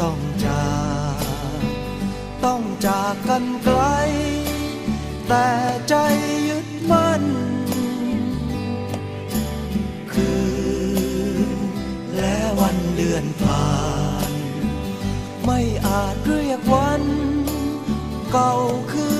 ต้องจาก ต้องจากกันไกล แต่ใจยึดมั่น คืนและวันเดือนผ่าน ไม่อาจเรียกวัน เก่าคืน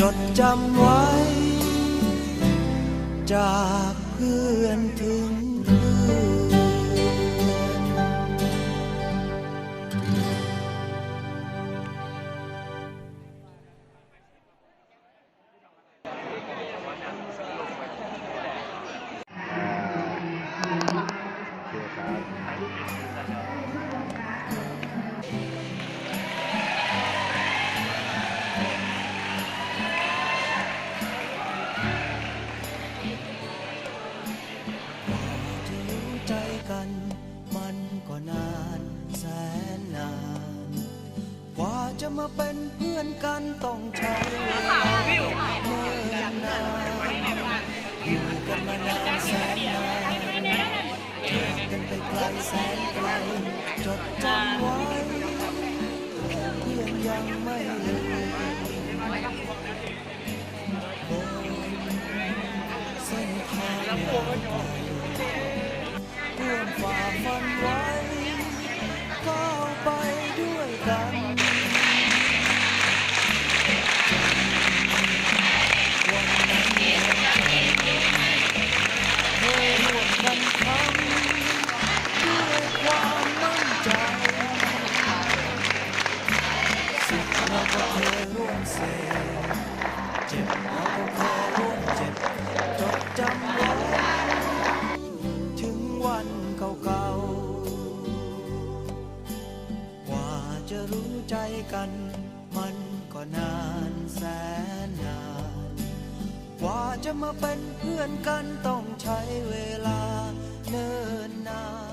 จดจำไว้ จากเพื่อนถึง มาเป็นเพื่อนกันต้องใช้เวลาเนิ่นนานอยู่กันมานานแสนนานจากกันไปไกลแสนไกลจดจำไว้เพื่อนยังไม่ลืมบนเส้นทาง เสเจ็บเราก็เคยร่วมเจ็บจดจำไว้ถึงวันเก่าๆกว่าจะรู้ใจกัน มันก็นานแสนนาน กว่าจะมาเป็นเพื่อนกันต้องใช้เวลาเนิ่นนาน